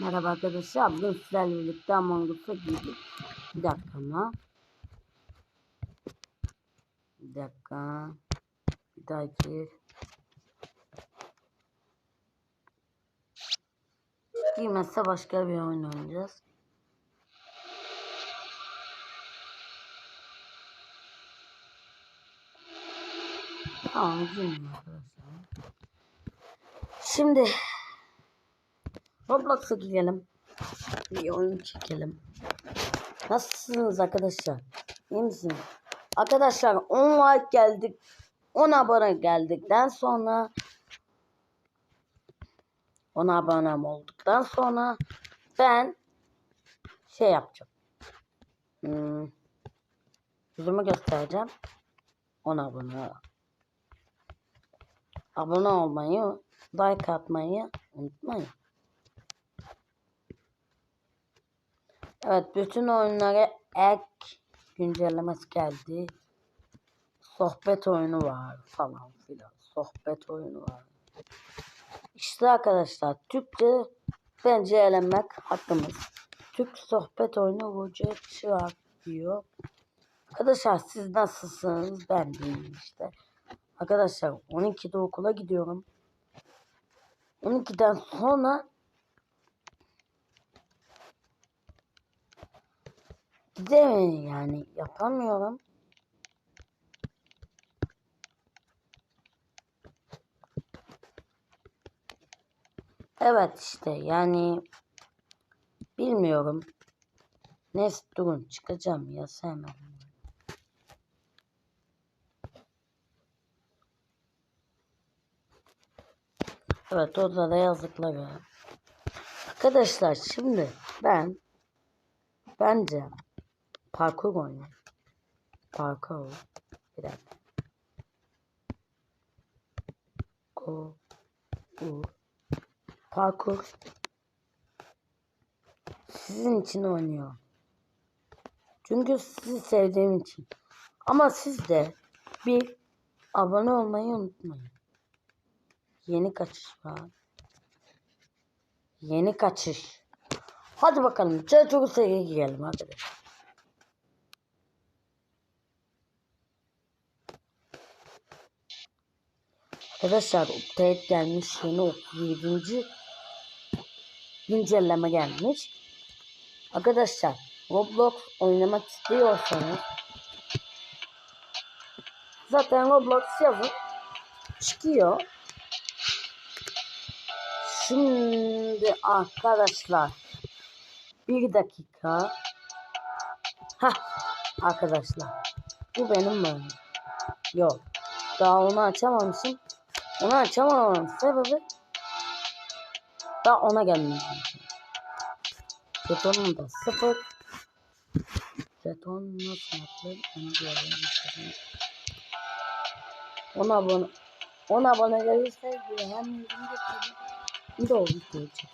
Merhaba arkadaşlar. Bugün sizlerle birlikte Among Us'a girdik. Bir dakika ama. Bir dakika. Bir daha gir. Girmezse başka bir oyun oynayacağız. Tamam girmiyor arkadaşlar. Şimdi Roblox'a girelim. Bir oyun çekelim. Nasılsınız arkadaşlar? İyi misiniz? Arkadaşlar 10 like geldik. 10 abone geldikten sonra 10 abonem olduktan sonra ben şey yapacağım. Hmm, yüzümü göstereceğim. 10 abone. Abone olmayı, like atmayı unutmayın. Evet bütün oyunlara ek güncellemesi geldi. Sohbet oyunu var falan filan. Sohbet oyunu var. İşte arkadaşlar Türkçe bence eğlenmek hakkımız. Türk sohbet oyunu Roger Çırak diyor. Arkadaşlar siz nasılsınız? Ben deyim işte. Arkadaşlar 12'de okula gidiyorum. 12'den sonra Gidemiyorum yani yapamıyorum. Evet işte yani bilmiyorum. Neyse durun çıkacağım ya sevmem. Evet orada da yazdıkları. Arkadaşlar şimdi ben bence parkur oynayalım. Parkur. Bir dakika. Ko. U. Parkur. Sizin için oynuyor. Çünkü sizi sevdiğim için. Ama siz de bir abone olmayı unutmayın. Yeni kaçış var. Yeni kaçış. Hadi bakalım. Çok sevgiye girelim arkadaşlar. Arkadaşlar update gelmiş. Yeni 37. güncelleme gelmiş. Arkadaşlar Roblox oynamak istiyorsanız zaten Roblox yazın çıkıyor. Şimdi arkadaşlar bir dakika. Ha arkadaşlar bu benim mi? Yok. Daha onu açamamışım. Onu açamamam sebebi daha ona gelmedim. Jetonum da sıfır. Jeton nasıl yapılır? Onu diyelim. 10 abone 10 abone gelirse hem yüzümde tabii de olmuş diyecek.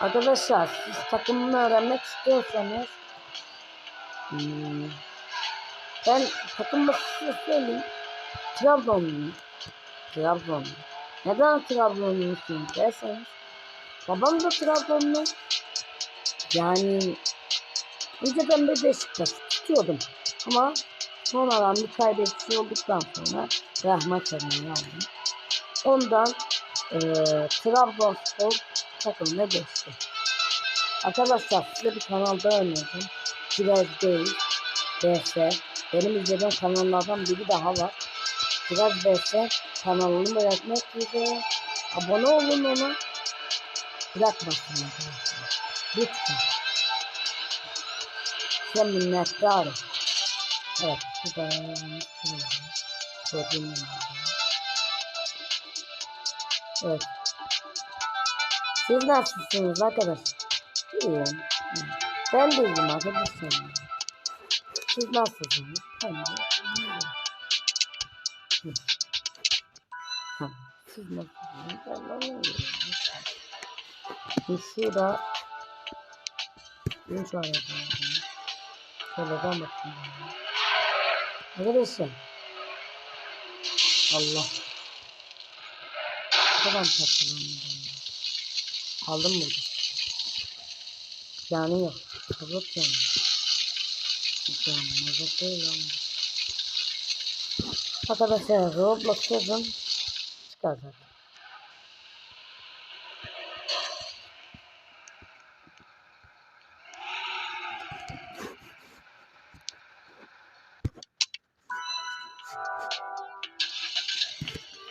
Arkadaşlar siz takımını öğrenmek istiyorsanız hmm, ben takımı size söyleyeyim. Trabzonluyum. Trabzonlu. Neden Trabzonlusun derseniz babam da Trabzonlu. Yani önceden bir Beşiktaş tutuyordum. Ama sonradan bir kaybedici olduktan sonra rahmet etmeyi aldım. Ondan e, Trabzonspor takımına geçti. Arkadaşlar size bir kanalda önereceğim. Biraz değil. BS. Benim izlediğim kanallardan biri daha var. Biraz BS kanalını bırakmak üzere. Abone olun ona. Bırakmasın arkadaşlar. Lütfen. Size minnettarım. Evet. Bu da Çocuğum Evet. Siz nasılsınız arkadaşlar? İyiyim. Ben de iyiyim arkadaşlar. Siz nasılsınız? İyiyim. Hı. Ha, Siz nasılsınız? Ben de iyiyim. Şimdi şurada bir şöyle yapalım. Şöyle ben bakayım. Arkadaşlar. Allah. Buradan patlamam. Aldım burada. Yani yok. Kabuk yani. Yani mazot. Arkadaşlar Roblox yazın. Çıkar zaten.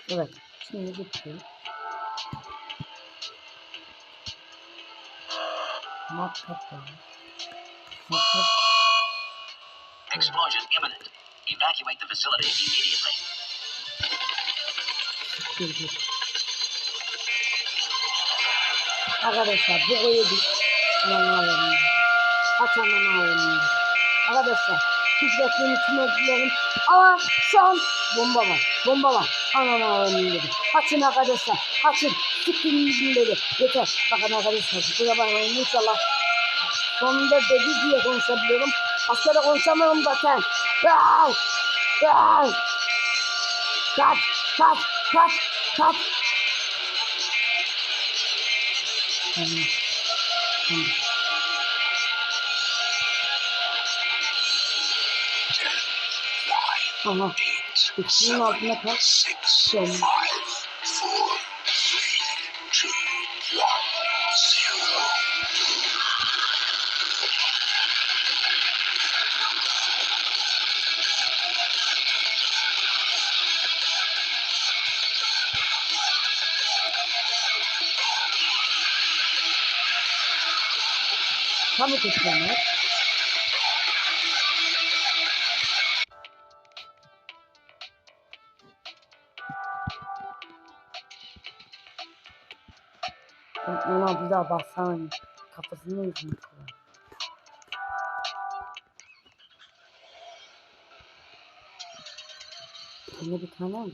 Evet. Şimdi gitti. Matkap var. Explosion imminent. Evacuate the facility immediately. Arkadaşlar bu koyuyordu. Aman ağlamıyorum. Aç aman ağlamıyorum. Arkadaşlar şiddetin için özlerim. Ama şu an bomba var. Bomba var. Aman ağlamıyorum. Açın arkadaşlar. Açın. Sıkın yüzünleri. Yeter. Bakın arkadaşlar. Kusura bakmayın inşallah. Sonunda dedi diye konuşabiliyorum. I said it on some of them, but then. Ah! Ah! Cut! Cut! Cut! Cut! Uh-huh. The. Six, ki tamam. Ona bir daha bassana. Kafasını yüzünü kırar. Yine bir tane mi?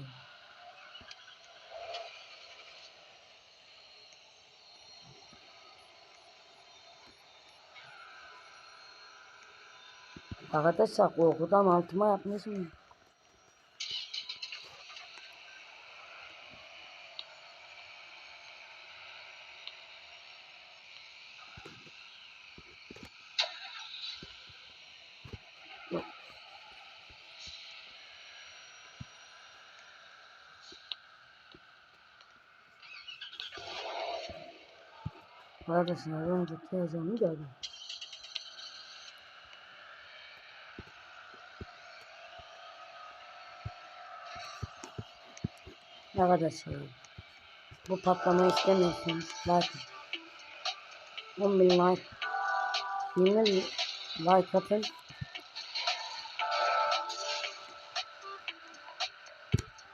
Arkadaşlar korkudan altıma yapmışım. Yok. Arkadaşlar önceki yazanı gördüm. Arkadaşlar bu patlamayı istemiyorsanız like 10 bin like. 20 bin like atın.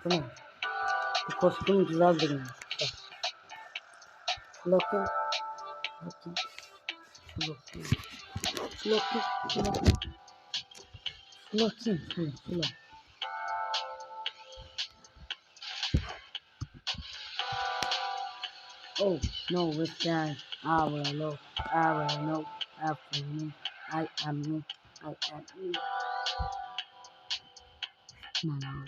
Ne? Bu kostüm güzel duruyor. Flocking Flocking Flocking Flocking Flocking Flocking Flocking Oh, no, with that, I will know, I will know, after me, I am me, I am me. No, no.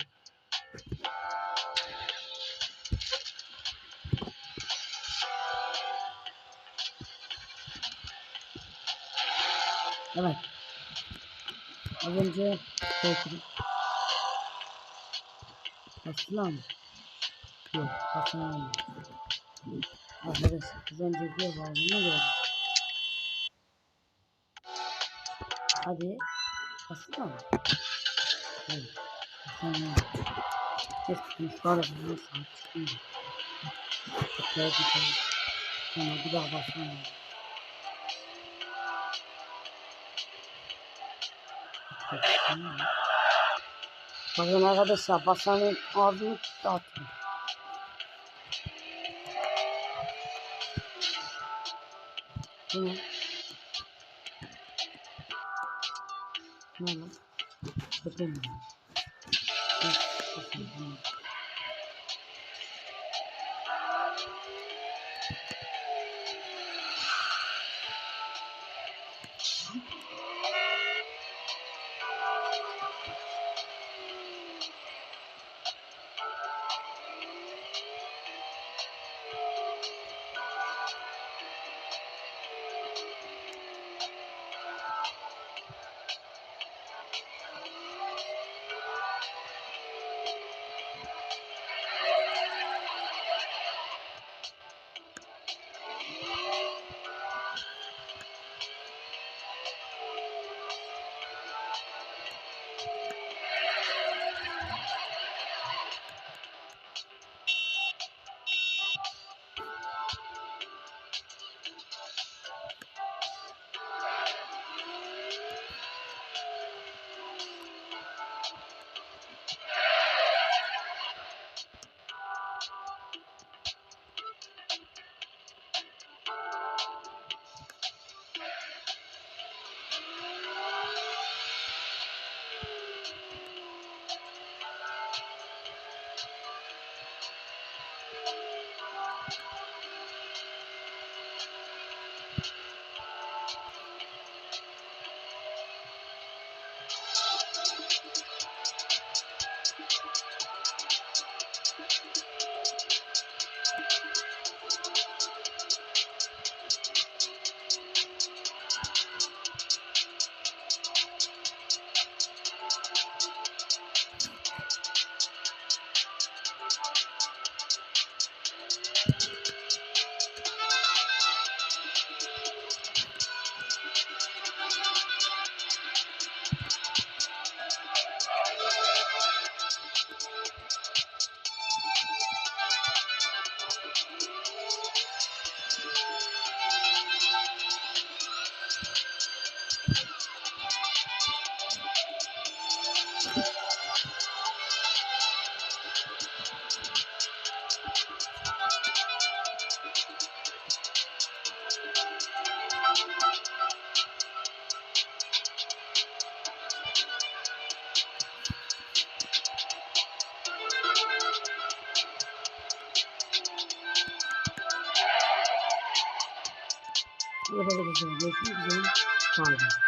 Evet. Az önce korktum. Aslan. Yok, aslan. Arkadaşlar az önce bir bağlamını gördüm. Hadi. Aslan. Evet. Aslan. Neyse, sonra bunu saat çıkıyor. Tekrar gidelim. Sonra bir daha başlayalım. Bakın arkadaşlar basanın ağzını dağıtın. Bu ne? Ne lan? Bakın. Arkadaşlar görüşmek üzere. Bay bay.